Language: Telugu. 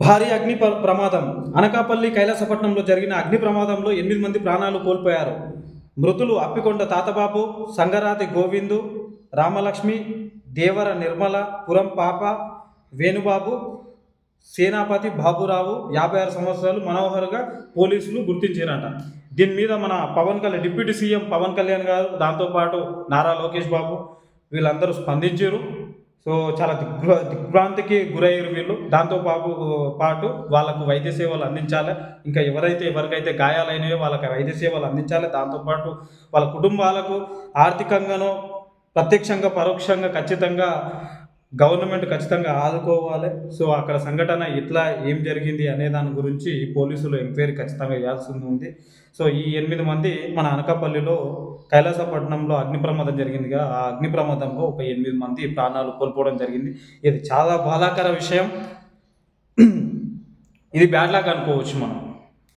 భారీ అగ్ని ప్రమాదం. అనకాపల్లి కైలాసపట్నంలో జరిగిన అగ్ని ప్రమాదంలో ఎనిమిది మంది ప్రాణాలు కోల్పోయారు. మృతులు అప్పికొండ తాతబాబు సంగరాతి గోవిందు రామలక్ష్మి దేవర నిర్మల పురం పాప వేణుబాబు సేనాపతి బాబురావు యాభై ఆరు సంవత్సరాలు మనోహర్గా పోలీసులు గుర్తించారట. దీని మీద మన పవన్ కళ్యాణ్ డిప్యూటీ సీఎం పవన్ కళ్యాణ్ గారు దాంతోపాటు నారా లోకేష్ బాబు వీళ్ళందరూ స్పందించారు సో చాలా దిగ్భ్ర దిగ్భ్రాంతికి గురయ్యారు వీళ్ళు. దాంతో పాటు పాటు వాళ్ళకు వైద్య సేవలు అందించాలి. ఇంకా ఎవరైతే ఎవరికైతే గాయాలైనాయో వాళ్ళకి వైద్య సేవలు అందించాలి. దాంతోపాటు వాళ్ళ కుటుంబాలకు ఆర్థికంగానో ప్రత్యక్షంగా పరోక్షంగా ఖచ్చితంగా గవర్నమెంట్ ఖచ్చితంగా ఆదుకోవాలి. సో అక్కడ సంఘటన ఎట్లా ఏం జరిగింది అనే దాని గురించి పోలీసులు ఎంక్వైరీ ఖచ్చితంగా చేయాల్సి ఉంది. సో ఈ ఎనిమిది మంది మన అనకాపల్లిలో కైలాసపట్నంలో అగ్ని ప్రమాదం జరిగిందిగా ఆ అగ్ని ప్రమాదంలో ఒక ఎనిమిది మంది ప్రాణాలు కోల్పోవడం జరిగింది. ఇది చాలా బాధాకర విషయం. ఇది బ్యాడ్ లాక్ అనుకోవచ్చు మనం.